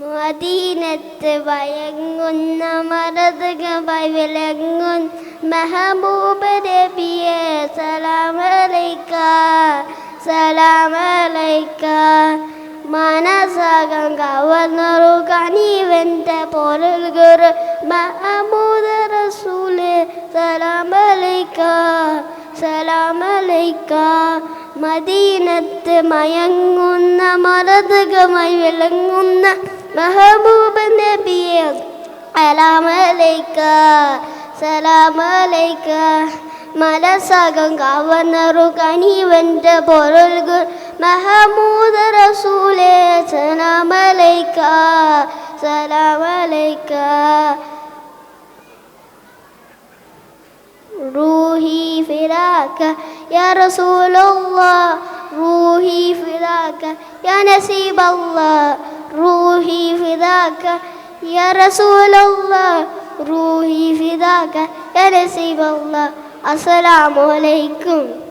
മദീനത്ത് വയങ്ങുന്ന മരതകമായി വിളങ്ങുന്ന മെഹബൂബ് നബിയെ സലാമലൈക്ക സലാമലൈക്ക മനസ്സകം കവർന്നൊരു കനീവന്റെ പൊരുൾഗുരു മഹമൂദ റസൂല് സലാമലൈക്ക സലാമലൈക്ക മദീനത്ത് മയങ്ങുന്ന മരതകമായി വിളങ്ങുന്ന മഹബൂബ് നബിയെ. അലാമലൈക്ക സലാമലൈക്ക മലസകം കവർണറു കനിവന്റെ പൊരുൾകൾ മഹമൂദ് റസൂലേ. സലാമലൈക്ക സലാമലൈക്ക റൂഹി ഫിറാക്ക يا رسول الله روحي فداك يا نسيب الله روحي فداك يا رسول الله روحي فداك يا نسيب الله السلام عليكم.